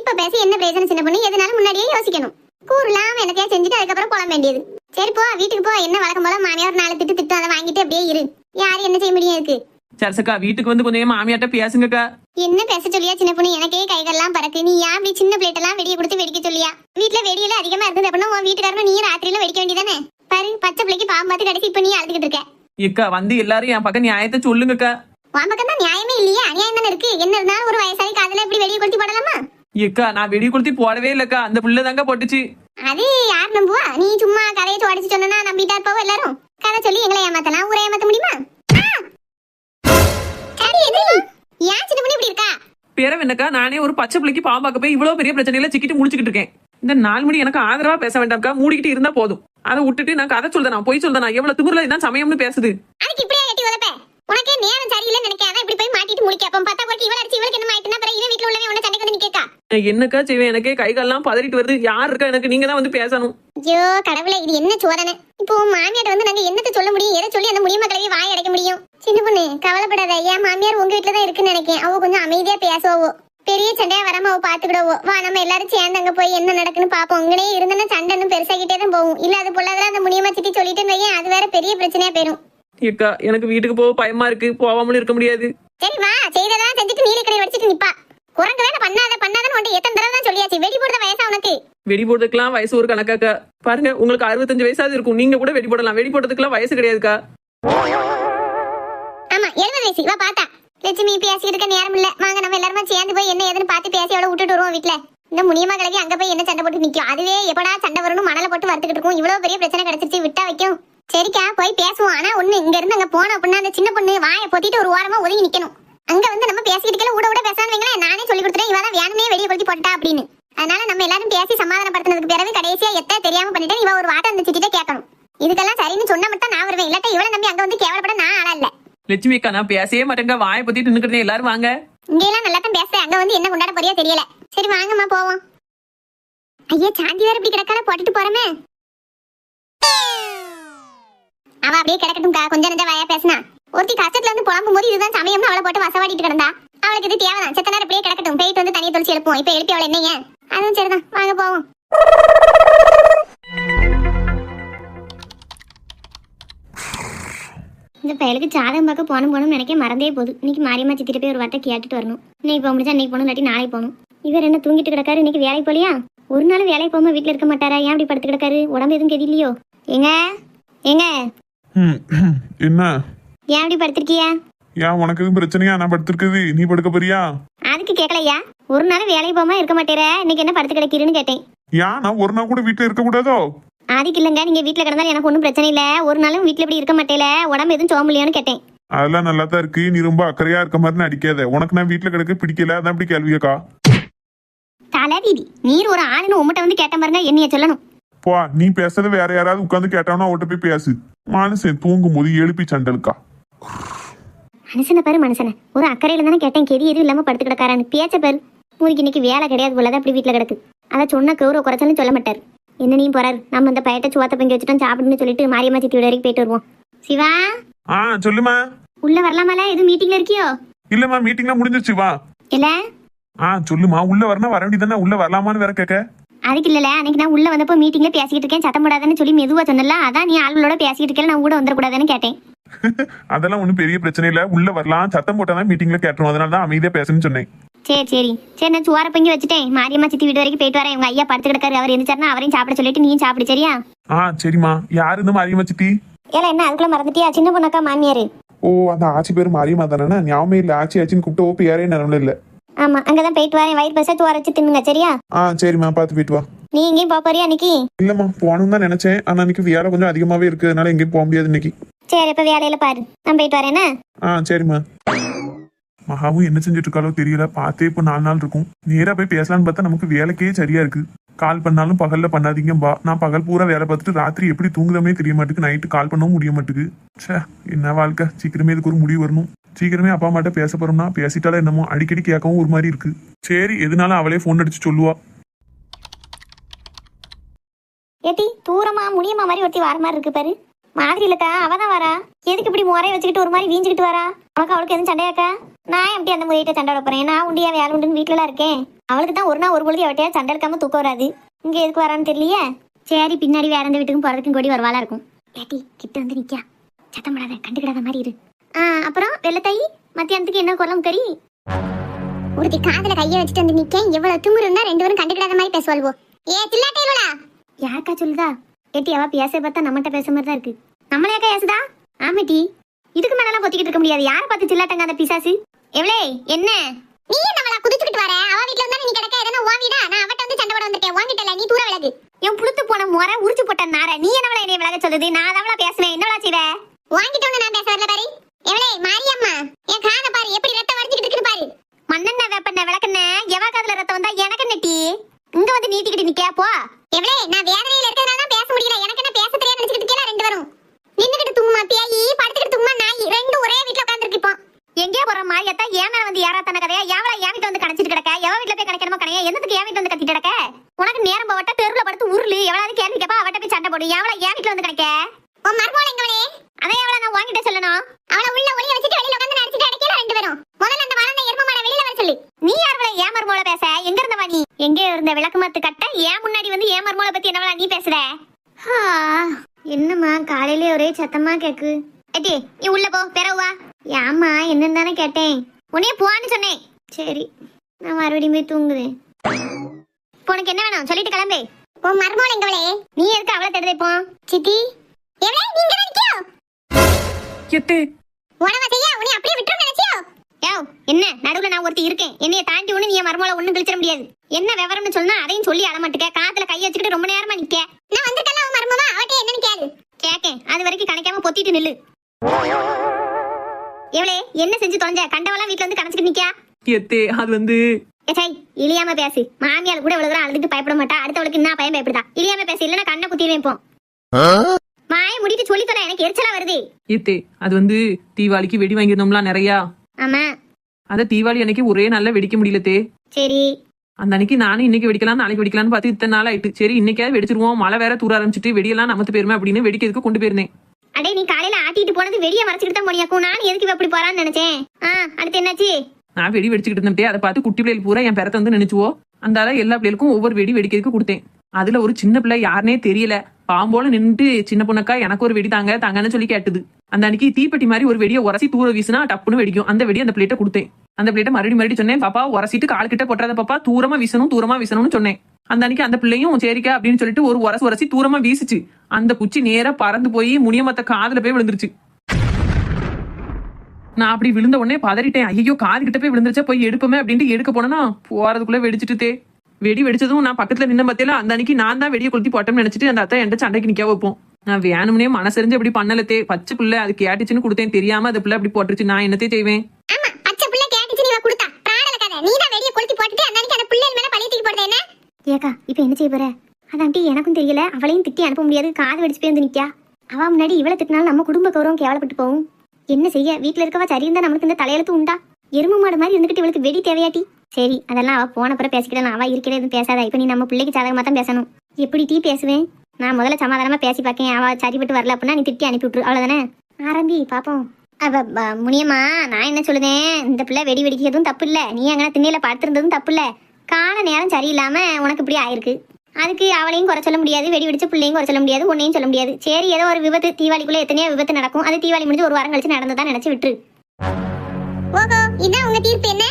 இப்ப பேசி என்ன பிரயோஜனம் சின்ன பொண்ணு? எதுனாலும் முன்னாடியே யோசிக்கணும். கூறலாம் எனக்கே செஞ்சுட்டு அதுக்கப்புறம் புலம் வேண்டியது. சரி போ வீட்டுக்கு போ. என்ன வழக்கம் போல மாமியார் நாலு திட்டு திட்டு அதை வாங்கிட்டு அப்படியே இரு. யாரு என்ன செய்ய முடியும் இருக்கு சரசக்கா வீட்டுக்கு வந்து கொஞ்சம் என் மாமியாட்ட பேசுங்கக்கா. என்ன பேச சொல்லியா சின்ன பொண்ணு? எனக்கே கைகள்லாம் பறக்கு. நீ ஏன் அப்படி சின்ன பிளேட் எல்லாம் வெடிய கொடுத்து வெடிக்க சொல்லியா? வீட்டுல வெடியில அதிகமா இருக்குது அப்படின்னா உன் வீட்டுக்காரனும் நீ ராத்திரியில வெடிக்க வேண்டியதானே? பாரு பச்சை பிள்ளைக்கு பாம்பு பார்த்து கடைசி இப்ப நீ அழுதுகிட்டு இருக்க. ஏக்கா வந்து எல்லாரும் என் பக்கம் நியாயத்தை சொல்லுங்கக்கா. உன் பக்கம் தான் நியாயமே இல்லையே? அநியாயம் தானே இருக்கு? என்ன இருந்தாலும் ஒரு வயசாளி காதுல இப்படி வெளியே கொளுத்தி போடலாமா? ஏக்கா நான் வெடி கொளுத்தி போடவே இல்லக்கா. அந்த புள்ள தாங்க போட்டுச்சு. அது யார் நம்புவா? நீ சும்மா கதையை உடச்சு சொன்னா நம்பிட்டா இருப்பவோ எல்லாரும்? கதை சொல்லி எங்களை ஏமாத்தலாம். ஊரை ஏமாத்த முடியுமா? ஏன் சின்ன பண்ணி இப்படி இருக்கா? பேரம் என்னக்கா நானே ஒரு பச்சை பிள்ளைக்கு பாம்பாக்க போய் இவ்வளவு பெரிய பிரச்சனையில சிக்கிட்டு முடிச்சுக்கிட்டு இருக்கேன். இந்த நாலு மணி எனக்கு ஆதரவா பேச வேண்டாம்க்கா. மூடிக்கிட்டு இருந்தா போதும். அதை விட்டுட்டு நான் கதை சொல்றேன் போய் சொல்றேன்? எவ்வளவு திமிரல இதான் சமயம்னு பேசுது. அதுக்கு இப்படியே கட்டி உதப்ப? உனக்கே நேரம் சரியில்லைன்னு நினைக்க அதான் இப்படி போய் மாட்டிட்டு முடிக்க அப்ப பார்த்தா போட்டு இவள் அடிச்சு இவளுக்கு என்ன ஆயிட்டுனா பிறகு இவன் வீட்டுல உள்ளவன் உன்னை சண்டைக்கு வந்து நிக்கா நான் என்னக்கா செய்வேன்? எனக்கே கை கால்லாம் பதறிட்டு வருது. யார் இருக்கா எனக்கு? நீங்க தான் வந்து பேசணும். ஐயோ கடவுளே இது என்ன சோதனை? இப்போ மாமியார் வந்து நாங்க என்னத்த சொல்ல முடியும்? எதை சொல்லி அந்த முடியுமா கிளவி வாய் அடைக்க முடியும்? சின்ன பொண்ணு கவலைப்படாத. என் மாமியார் உங்க வீட்டுல தான் இருக்குன்னு நினைக்கேன். அவ கொஞ்சம் அமைதியா பேசுவோ பெரிய சண்டையா வராம அவ பாத்துக்கிடவோ? வா நம்ம எல்லாரும் சேர்ந்து அங்க போய் என்ன நடக்குன்னு பாப்போம். உங்கனே இருந்தனா சண்டை இன்னும் பெருசாகிட்டே தான் போகும். இல்ல அது பொல்லாதெல்லாம் அந்த முடியுமா சிட்டி சொல்லிட்டு வையேன். அது வேற பெரிய பிரச்சனையா ஏக்கா எனக்கு வீட்டுக்கு போக பயமா இருக்கு. போகாமலும் இருக்க முடியாது. சரி வா. செய்ததெல்லாம் செஞ்சுட்டு நீல கடை வடிச்சிட்டு நிப்பா. குரங்கு வேணா பண்ணாத பண்ணாதன்னு உன்ட்ட எத்தனை தடவை தான் சொல்லியாச்சு? வெடி போடுற வயசா உனக்கு? வெடி போடுறதுக்கெல்லாம் வயசு ஒரு கணக்காக்கா. பாருங்க உங்களுக்கு அறுபத்தஞ்சு வயசாவது இருக்கும். நீங்க கூட வெடி போடலாம். வெடி போடுறதுக்கெல்லாம் வயசு கிடையாதுக்கா. ஆமா எழுபது வயசு. வா பாத்தா. லட்சுமி பேசிட்டு இருக்க நேரம் இல்ல. வாங்க நம்ம எல்லாருமே சேர்ந்து போய் என்ன ஏதுன்னு பார்த்து பேசி அவளை விட்டுட்டு வருவோம் வீட்டுல இந்த முனியமா கிழக்கு அங்க போய் என்ன சண்டை போட்டு நிக்கும் அதுவே எப்படா சண்டை வரணும் மணல போட்டு வறுத்துக்கிட்டு இருக்கும். இவ்வளவு பெரிய பிரச்சனை கிடைச்சிருச்சு. விட்டா வைக்கும். சரிக்கா போய் பேசுவோம். ஆனா ஒண்ணு இங்க இருந்து அங்க போனோம் அப்படின்னா அந்த சின்ன பொண்ணு வாயை பொத்திட்டு ஒரு ஓரமா ஒதுங்கி நிக்கணும். அங்க வந்து நம்ம பேசிக்கிட்டு ஊட ஊட பேசலாம் வைங்களேன். நானே சொல்லி கொடுத்துறேன் இவதான் வேணுமே வெளியே கொளுத்தி போட்டா அப்படின்னு. அதனால நம்ம எல்லாரும் பேசி சமாதானப்படுத்தினதுக்கு பிறகு கடைசியா எத்த தெரியாம பண்ணிட்டு இவ ஒரு வாட்டை அந்த சிட்டிட்ட கேட்கணும். இதுக்கெல்லாம் சரின்னு சொன்னா மட்டும் நான் வருவேன். இல்லாட்ட இவளை நம்பி அங்க வந்து கேவலப்பட நான் ஆளா இல்ல. லட்சுமி அக்கா நான் பேசவே மாட்டேங்க. வாயை பத்திட்டு நின்னுக்கிறேன் எல்லாரும் வாங்க. இங்கெல்லாம் நல்லா தான் பேசுறேன். அங்க வந்து என்ன கொண்டாட போறியோ தெரியல. சரி வாங்கம்மா போவோம். ஐயா சாந்தி வேற இப்படி கிடக்கால? போட்டுட்டு போறமே. அவ அப்படியே கிடக்கட்டும்க்கா. கொஞ்ச நெஞ்ச வாயா பேசினா. ஒருத்தி புலம்பும் போது இதுதான் சமயம்னு அவளை போட்டு வசவாடிட்டு கிடந்தா. அவளுக்கு இது தேவைதான். செத்த நேரம் அப்படியே கிடக்கட்டும். போயிட்டு வந்து தனியை தொலைச்சு எழுப்போம் இப்ப எழுப்பி அவளை என்னைய அதுவும் சரிதான். வாங்க போவோம். இந்த பயலுக்கு ஜாதகம் பார்க்க போகணும் போகணும் நினைக்க மறந்தே போகுது. இன்னைக்கு மாரியம்மா சித்திட்டு போய் ஒரு வார்த்தை கேட்டுட்டு வரணும். இன்னைக்கு போக முடிஞ்சா இன்னைக்கு போகணும் இல்லாட்டி நாளைக்கு போகணும். இவர் என்ன தூங்கிட்டு கிடக்காரு? இன்னைக்கு வேலைக்கு போலியா ஒரு நாள் வேலைக்கு போகாம வீட்டில் இருக்க மாட்டாரா? ஏன் இப்படி படுத்து கிடக்காரு? உடம்பு எதுவும் கெதிலையோ ஏங்க? ம், என்ன? ஏன் இப்படி படுத்திருக்கியா? ஏன் உனக்கு எதுவும் பிரச்சனையா? நான் படுத்திருக்குது. நீ படுக்க போறியா? அதுக்கு கேட்கலையா ஒரு நாள் வேலைக்கு போகாம இருக்க மாட்டேற. இன்னைக்கு என்ன படுத்து கிடக்கிறேன்னு கேட்டேன். ஏன் நான் ஒரு நாள் கூட வீட்டுல இருக்க கூடாதோ? அதுக்கு இல்லைங்க நீங்க வீட்டில் கிடந்தாலும் எனக்கு ஒன்றும் பிரச்சனை இல்லை. ஒரு நாளும் வீட்டில் இப்படி இருக்க மாட்டேல. உடம்பு எதுவும் சோம்பலையான்னு கேட்டேன். அதெல்லாம் நல்லா தான் இருக்கு. நீ ரொம்ப அக்கறையா இருக்க மாதிரி நடிக்காத உனக்கு நான் வீட்டுல கிடக்க பிடிக்கல. அதான் இப்படி கேள்வி கேக்கா. தலைவீதி நீர் ஒரு ஆளுன்னு உங்கள்கிட்ட வந்து கேட்ட பாருங்க என்னைய சொல்லணும். போ நீ பேசுறது வேற யாராவது உட்காந்து கேட்டானா அவட்ட போய் பேசு. மனுஷன் தூங்கும் போது எழுப்பி சண்டலுக்கா. மனுஷனை பாரு மனுஷனை. ஒரு அக்கறையில தானே கேட்டேன். கெதி எதுவும் இல்லாம படுத்து கிடக்காரான்னு பேச்ச பாரு. மூதிக்கு இன்னைக்கு வேலை கிடையாது போலதான் அப்படி வீட்டுல கிடக்கு. அதை சொன்ன கௌரவ குறைச்சாலும் சொல்ல மாட்டார். என்னனையும் போறாரு? நம்ம இந்த பயத்தை சுவாத்த பங்கி வச்சுட்டோம் சாப்பிடுன்னு சொல்லிட்டு மாரியம்மா சித்தி வீடு வரைக்கும் போயிட்டு வருவோம். சிவா? ஆ சொல்லுமா. உள்ள வரலாமல? எதுவும் மீட்டிங்ல இருக்கியோ? இல்லம்மா மீட்டிங்லாம் முடிஞ்சிருச்சு வா. இல்ல. ஆ சொல்லுமா. உள்ள வரணும் வர வேண்டியதானே உள்ள வரலாமான்னு வேற கேட்க. அதுக்கு இல்லல. அன்னைக்கு நான் உள்ள வந்தப்போ மீட்டிங்ல பேசிக்கிட்டு இருக்கேன். சத்தம் போடாதன்னு சொல்லி மெதுவா சொன்னல அதான் நீ ஆளுகளோட பேசிக்கிட்டு இருக்கல நான் கூட வந்துடக்கூடாதுன்னு கேட்டேன். அதெல்லாம் ஒன்றும் பெரிய பிரச்சனை இல்லை. உள்ள வரலாம். சத்தம் போட்டாதான் மீட்டிங்ல கேட்டுரும். அதனால தான் அமைதியா பேசணும்னு சொன்னேன். சரி சரி. சரி நான் சுவார பங்கி வச்சுட்டேன். மாரியம்மா சித்தி வீடு வரைக்கும் போயிட்டு வரேன். உங்க ஐயா படுத்து கிடக்காரு. அவர் எந்திரிச்சாருன்னா அவரையும் சாப்பிட சொல்லிட்டு நீயும் சாப்பிடு சரியா? ஆ சரிம்மா. யாரு இந்த மாரியம்மா சித்தி? ஏல என்ன அதுக்குள்ள மறந்துட்டியா? சின்ன பொண்ணக்கா மாமியாரு. ஓ அந்த ஆச்சி பேர் மாரியம்மா தானே ஞாபகம் இல்லை. ஆச்சி ஆச்சின்னு கூப்பிட்டு ஓப்பி யாரே நிலவுல இல்லை. ஆமா அங்கதான் போயிட்டு வரேன். வயிறு பசா சுவார வச்சு தின்னுங்க சரியா? ஆ சரிம்மா. பார்த்து போயிட்டு வா. நீ எங்கேயும் போறியா அன்னைக்கு? இல்லம்மா போகணும்னு தான் நினைச்சேன். ஆனா இன்னைக்கு வேலை கொஞ்சம் அதிகமாவே இருக்கு. அதனால எங்கேயும் போக முடியாது இன்னைக்கு. சரி இப்ப வேலையில பாரு. நான் போயிட்டு வரேன்னா ஆ சரிம்மா. மகாவும் என்ன செஞ்சுட்டு இருக்காளோ தெரியல. பார்த்தே இப்போ நாலு நாள் இருக்கும். நேரா போய் பேசலாம்னு பார்த்தா நமக்கு வேலைக்கே சரியா இருக்கு. கால் பண்ணாலும் பகல்ல பண்ணாதீங்கம்பா நான் பகல் பூரா வேலை பார்த்துட்டு ராத்திரி எப்படி தூங்குறமே தெரிய மாட்டுக்கு. நைட்டு கால் பண்ணவும் முடிய மாட்டுக்கு. ச்சே என்ன வாழ்க்கை. சீக்கிரமே இதுக்கு ஒரு முடிவு வரணும். சீக்கிரமே அப்பா அம்மாட்ட பேச போறோம்னா பேசிட்டாலும் என்னமோ அடிக்கடி கேட்கவும் ஒரு மாதிரி இருக்கு. சரி எதுனாலும் அவளே ஃபோன் அடிச்சு சொல்லுவா? ஏட்டி தூரமா முனியம்மா மாதிரி ஒருத்தி வர மாதிரி இருக்கு பாரு. மாதிரி இல்லக்கா அவ தான் வரா. எதுக்கு இப்படி முறைய வச்சுக்கிட்டு ஒரு மாதிரி வீஞ்சிக்கிட்டு வரா? உனக்கு அவளுக்கு எதுவும் சண்டையாக்கா? நான் எப்படி அந்த முறையிட்ட சண்டை விட போறேன்? நான் உண்டியா வேலை உண்டுன்னு வீட்டுல இருக்கேன். அவளுக்கு தான் ஒரு நாள் ஒரு பொழுது அவட்டையா சண்டை எடுக்காம தூக்க வராது. இங்க எதுக்கு வரான்னு தெரியலையே? சரி பின்னாடி வேற எந்த வீட்டுக்கும் போறதுக்கும் கூடி வருவாளா இருக்கும். ஏட்டி கிட்ட வந்து நிக்கா சத்தம் படாத கண்டுக்கிடாத மாதிரி இரு. ஆ அப்புறம் வெள்ளத்தாயி மத்தியானத்துக்கு என்ன குரலும் கறி? ஒருத்தி காதல கைய வச்சுட்டு வந்து நிக்கேன். எவ்வளவு திமுரு இருந்தா ரெண்டு பேரும் கண்டுக்கிடாத மாதிரி பேசுவாள்வோ. ஏ தில்லாட்டேலா யாருக்கா சொல்லுதா? ஏட்டி அவ பேச பார்த்தா நம்மகிட்ட பேச மாதிரி தான் இருக்கு. நம்மளையாக்கா பேசுதா ஆமாட்டி இதுக்கு மேலாம் பொத்திக்கிட்டு இருக்க முடியாது. யாரை பார்த்து சில்லாட்டங்க அந்த பிசாசு? எவ்வளே என்ன? நீ நம்மள குதிச்சுக்கிட்டு வர? அவ வீட்ல இருந்தா நீ கிடக்க எதனா வீடா? நான் அவட்ட வந்து சண்டை போட வந்திருக்கேன். உன்கிட்ட இல்ல நீ தூர விலகு. என் புளுத்து போன முறை உரிச்சு போட்ட நார நீ என்னவள என்னைய விலக சொல்லுது? நான் அதவள பேசுவேன் என்னவளா செய்வ? ஒண்ணு நான் பேச வரல பாரு. எவ்வளே மாரியம்மா. என் காதை பாரு. எப்படி ரத்தம் வடிச்சிட்டு இருக்குன்னு பாரு. மண்ணெண்ண வேப்பண்ண விளக்கண்ண? எவ காதுல ரத்தம் வந்தா எனக்கு நெட்டி இங்க வந்து நீட்டிக்கிட்டு நிக்க போ. எவ்வளே நான் வேதனையில இருக்கிறதுனால தான் பேச முடியல. எனக்கு என்ன பேச தெரியாது நினைச்சிட்டு இருக்கேன் ரெண்டு பேரும். நின்னுக்கிட்டு தும்மா பேயி படுத்துக்கிட்டு தும்மா நாய் ரெண்டும் ஒரே வீட்ல உட்கார்ந்துருக்கு இப்போ. எங்கே போற மாரியத்தா? ஏன் மேல வந்து யாரா தான கதையா? எவள என் வீட்டுல வந்து கணச்சிட்டு கிடக்க? எவ வீட்டுல போய் கணக்கணுமோ கணையா? என்னத்துக்கு என் வீட்டுல வந்து கத்திட்டு கிடக்க? உனக்கு நேரம் போவட்ட தெருவுல படுத்து உருளு. எவ்வளவு கேள்வி கேப்பா அவட்ட போய் சண்டை போடு. எவள என் வீட்டுல வந்து கிடக்க உன் மர்மோல எங்கவளே அதே எவள நான் வாங்கிட்ட சொல்லணும்? அவள உள்ள ஒளிய வச்சுட்டு வெளியில உட்கார்ந்து நடிச்சிட்டு அடைக்கல ரெண்டு பேரும். முதல்ல அந்த வளர்ந்த எரும மாட வெளியில வர சொல்லி. நீ யார்வள ஏன் மர்மோல பேச? எங்க இருந்தவா நீ? எங்கே இருந்த விளக்கு மரத்து கட்ட? ஏன் முன்னாடி வந்து ஏன் மர்மோல பத்தி என்னவளா நீ பேசுற? என்னம்மா காலையிலே ஒரே சத்தமா கேக்கு. ஏட்டி நீ உள்ள போ பிறவு ஏம்மா என்னன்னு தானே கேட்டேன். உன்னைய போன்னு சொன்னேன். சரி நான் மறுபடியும் போய் தூங்குறேன் இப்போ உனக்கு என்ன வேணும்? சொல்லிட்டு கிளம்பு. உன் மர்மோல எங்கவளே நீ எதுக்கு அவளை தேடுதே இப்போ? சித்தி? எவளே நீங்க நிக்கியோ எத்தே? உனவ செய்ய உன்னை அப்படியே விட்டுற நினைச்சியோ? யோ என்ன? நடுவுல நான் ஒருத்தி இருக்கேன். என்னைய தாண்டி ஒண்ணு நீ மர்மோல ஒண்ணும் கிழிச்சிட முடியாது. என்ன விவரம்னு சொன்னா அதையும் சொல்லி அழமாட்டுக்க காத்துல கைய வச்சுக்கிட்டு ரொம்ப நேரமா நிக்க நான் வந்திருக்கல உன் மர்மமா அவட்டே என்னன்னு கேளு வரைக்கும் கணக்காம பொத்திட்டு நில்லு. எவளே என்ன செஞ்சு தொலைஞ்ச? கண்டவெல்லாம் வீட்ல வந்து கணச்சிட்டு நிக்கா எத்தே அது வந்து ஏச்சாய் இழியாம பேசு. மாமியார் கூட இவ்வளவு தூரம் அழுதுட்டு பயப்பட மாட்டா. அடுத்தவளுக்கு என்ன பயம் பயப்படுதா? இழியாம பேசு இல்லைன்னா கண்ணை குத்தி வைப்போம் வாய முடிட்டு சொல்லி தொலை எனக்கு எரிச்சலா வருது. எத்தே அது வந்து தீபாவளிக்கு வெடி வாங்கியிருந்தோம்ல நிறையா? ஆமா. அத தீபாவளி அன்னைக்கு ஒரே நாள்ல வெடிக்க முடியல தே. சரி. அந்த அன்னைக்கு நானும் இன்னைக்கு வெடிக்கலாம் நாளைக்கு வெடிக்கலாம்னு பார்த்து இத்தனை நாள் ஆயிட்டு. சரி இன்னைக்காவது வெடிச்சிருவோம். மழை வேற தூர ஆரம்பிச்சிட்டு வெடியெல்லாம் நமத்து போயிருமே அப்படின்னு வெடிக்கிறதுக்கு கொண்டு போயிருந்தேன். அடே நீ காலையில ஆட்டிட்டு போனது வெளியே மறைச்சிட்டு தான் போனியாக்கும் நான் எதுக்கு இவ இப்படி போறான்னு நினைச்சேன்? ஆ அடுத்து என்னாச்சு? நான் வெடி வெடிச்சுக்கிட்டு இருந்தேன் அதை பார்த்து குட்டி பிள்ளைகள் பூரா என் பிறத்த வந்து நினைச்சுவோ? அந்த எல்லா பிள்ளைகளுக்கும் ஒவ்வொரு வெடி வெடிக்கிறதுக்கு கொடுத்தேன். அதுல ஒரு சின்ன பிள்ளை யாருனே தெரியல. பாம்போல நின்னுட்டு சின்ன பொண்ணுக்கா எனக்கு ஒரு வெடி தாங்க தாங்கன்னு சொல்லி கேட்டுது. அந்த அன்னைக்கு தீப்பெட்டி மாதிரி ஒரு வெடியை உரசி தூர வீசினா டப்புன்னு வெடிக்கும். அந்த வெடி அந்த பிள்ளைகிட்ட கொடுத்தேன். அந்த பிள்ளைகிட்ட மறுபடியும் மறுபடியும் சொன்னேன் பாப்பா உரசிட்டு கால் கிட்ட கொட்டுறத பாப்பா. தூரமா வீசணும் தூரமா வீசணும்னு சொன்னேன். அந்த அன்னைக்கு அந்த பிள்ளையும் சரிக்கா அப்படின்னு சொல்லிட்டு ஒரு உரசு உரசி தூரமா வீசிச்சு. அந்த குச்சி நேரா பறந்து போய் முனியமத்த காதுல போய் விழுந்துருச்சு. நான் அப்படி விழுந்த உடனே பதறிட்டேன். ஐயோ காது கிட்ட போய் விழுந்துருச்சா? போய் எடுப்போமே அப்படின்ட்டு எடுக்க போனேன்னா போறதுக்குள்ள வெடிச்சிட்டுதே. வெடி வெடிச்சதும் நான் பக்கத்துல நின்ன மத்தியில அந்த அன்னைக்கு நான் தான் வெடியை கொளுத்தி போட்டோம்னு நினைச்சிட்டு அந்த அத்தை என்கிட்ட சண்டைக்கு நிக்க வைப்போம் நான் வேணும்னே மனசறிஞ்சு அப்படி பண்ணலத்தே. பச்சை பிள்ளை அது கேட்டுச்சுன்னு கொடுத்தேன். தெரியாம அது பிள்ளை அப்படி போட்டுருச்சு. நான் என்னத்தையும் செய்வேன்? ஏக்கா இப்போ என்ன செய்ய போற? அதான்ட்டி எனக்கும் தெரியல. அவளையும் திட்டி அனுப்ப முடியாது. காது வெடிச்சு போய் வந்து நிற்கா அவள் முன்னாடி இவளை திட்டினாலும் நம்ம குடும்ப கௌரவம் கேவலப்பட்டு போகும். என்ன செய்ய? வீட்டில் இருக்கவா சரியிருந்தா நம்மளுக்கு இந்த தலையெழுத்து உண்டா? எரும மாடு மாதிரி இருந்துகிட்டு இவளுக்கு வெடி தேவையாட்டி? சரி அதெல்லாம் அவள் போன பேசிக்கிட்டே பேசிக்கிடலாம் அவள் இருக்கிறது எதுவும் பேசாத? இப்போ நீ நம்ம பிள்ளைக்கு சாதகமாக தான் பேசணும். எப்படி டீ பேசுவேன்? நான் முதல்ல சமாதானமாக பேசி பார்க்கேன். அவள் சரிப்பட்டு வரல அப்படின்னா நீ திட்டி அனுப்பி விட்டுரு. அவ்வளோதானே ஆரம்பி பார்ப்போம் அவ முனியம்மா நான் என்ன சொல்லுதேன்? இந்த பிள்ளை வெடி வெடிக்கிறதும் தப்பு இல்லை. நீ அங்கே திண்ணையில் படுத்திருந்ததும் தப்பு இல்லை. கால நேரம் சரியில்லாம உனக்கு இப்படி ஆயிருக்கு. அதுக்கு அவளையும் குறை சொல்ல முடியாது வெடி வெடிச்ச பிள்ளையும் குறை சொல்ல முடியாது உன்னையும் சொல்ல முடியாது. சரி ஏதோ ஒரு விபத்து தீபாவளிக்குள்ள எத்தனையோ விபத்து நடக்கும். அது தீபாவளி முடிஞ்சு ஒரு வாரம் கழிச்சு நடந்ததா நினைச்சு விட்டுரு. ஓஹோ இதான் உங்க தீர்ப்பு என்ன?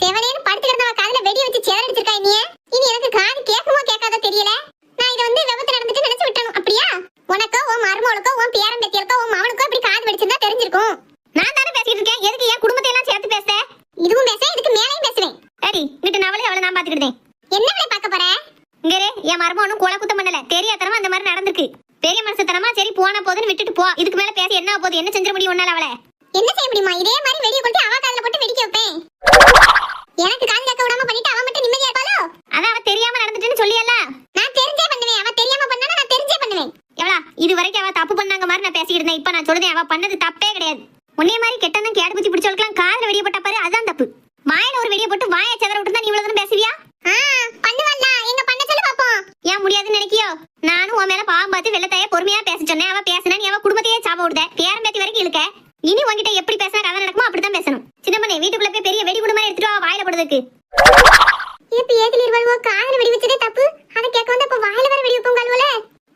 செவனேன்னு படுத்து கிடந்தவ காதுல வெடி வச்சு சேதடிச்சிருக்கா நீ இனி எனக்கு காது கேட்குமோ கேட்காதோ தெரியல நான் இதை வந்து விபத்து நடந்துட்டு நினைச்சு விட்டணும் அப்படியா உனக்கோ உன் மருமகளுக்கோ உன் பேரன் பேத்தியருக்கோ உன் மவனுக்கோ இப்படி காது வெடிச்சிருந்தா தெரிஞ்சிருக்கும் நான் தானே பேசிட்டு இருக்கேன் எதுக்கு என் குடும்பத்தை எல்லாம் சேர்த்து பேச இதுவும் பேச இதுக்கு மேலையும் பேசுவேன் சரி இங்கிட்டு நவளே அவளை நான் பாத்துக்கிட்டேன் என்ன வேலை பார்க்க போற இங்க இரு, என் மருமகனும் ஒன்றும் கொலை குத்தம் பண்ணல தெரியாதனமா அந்த மாதிரி நடந்திருக்கு பெரிய மனுஷத்தனமா சரி போன போதுன்னு விட்டுட்டு போ இதுக்கு மேல பேசி என்ன போகுது என்ன செஞ்சிட முடியும் உன்னால அவளை என்ன செய்ய முடியுமா இதே மாதிரி வெடியை கொண்டு அவ காதுல போட்டு வெடிக்க வைப்பேன் எனக்கு காது கேட்க விடாம பண்ணிட்டு அவன் மட்டும் நிம்மதியா இருப்பாளோ அதான் அவ தெரியாம நடந்துட்டுன்னு சொல்லியல்ல நான் தெரிஞ்சே பண்ணுவேன் அவ தெரியாம பண்ணாலும் நான் தெரிஞ்சே பண்ணுவேன் எவளா இது வரைக்கும் அவ தப்பு பண்ணாங்க மாதிரி நான் பேசிக்கிட்டு இருந்தேன் இப்ப நான் சொல்றேன் அவ பண்ணது தப்பே கிடையாது உன்னைய மாதிரி கெட்டனும் கேடு குத்தி பிடிச்சவளுக்கெல்லாம் காதுல வெடிய போட்டா பாரு அதான் தப்பு வாயில ஒரு வெடிய போட்டு வாயை செதற விட்டு தான் நீ இவ்வளவு தூரம் பேசுவியா ஆ பண்ணுவல்ல எங்க பண்ண சொல்லு பாப்போம் ஏன் முடியாதுன்னு நினைக்கியோ நானும் உன் மேல பாவம் பார்த்து வெள்ளத்தைய பொறுமையா பேச சொன்னேன் அவ பேசினா நீ அவ குடும்பத்தையே சாப விடுத பேரம் பேத்தி வரைக்கும் இழுக்க இனி உன்கிட்ட எப்படி பேசினா கதை நடக்குமோ அப்படிதான் பேசணும் சின்ன பண்ணே வீட்டுக்குள்ள போய் பெரிய வெடி குடு மாதிரி எடுத்துட்டு வா வாயில போடுறதுக்கு இப்ப ஏதில் இருவல்வோ காதுல வெடி வச்சதே தப்பு அத கேட்க வந்து இப்ப வாயில வேற வெடி வைப்போம் கல்வல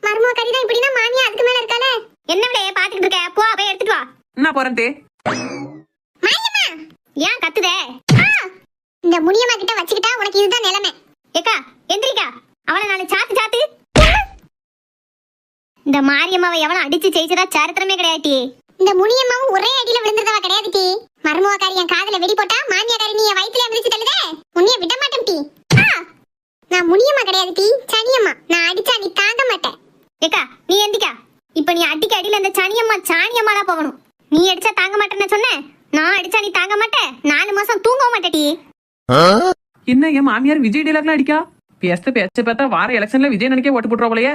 மருமக கறி தான் இப்படின்னா மாமியா அதுக்கு மேல இருக்காளே என்ன விளைய பாத்துக்கிட்டு இருக்க போ போய் எடுத்துட்டு வா நான் போறேன் தே மாயம்மா ஏன் கத்துதே இந்த முனியம்மா கிட்ட வச்சுக்கிட்டா உனக்கு இதுதான் நிலைமை ஏக்கா எந்திரிக்கா அவளை நாலு சாத்து சாத்து இந்த மாரியம்மாவை எவ்வளவு அடிச்சு ஜெயிச்சதா சரித்திரமே கிடையாட்டி இந்த முனியம்மாவும் ஒரே அடியில விழுந்ததவ கிடையாது டி கறி என் காதுல வெடி போட்டா மாமியா கறி நீ என் வயித்துல மிதிச்சு தள்ளுதே? உன்னைய விட மாட்டேன் டி. ஆ! நான் முனியம்மா கிடையாது டி சனியம்மா. நான் அடிச்சா நீ தாங்க மாட்டேன் ஏக்கா நீ எந்திக்கா. இப்ப நீ அடிக்க அடியில இந்த சனியம்மா சாணியம்மா தான் போகணும். நீ அடிச்சா தாங்க மாட்டேன்னு சொன்னேன் நான் அடிச்சா நீ தாங்க மாட்டே? நாலு மாசம் தூங்கவும் மாட்டேடி என்ன என் மாமியார் விஜய் டைலாக்லாம் அடிக்கா? பேச பேச்ச பார்த்தா வார எலெக்ஷன்ல விஜய் நினைக்க ஓட்டு போட்டுருவா போலயே.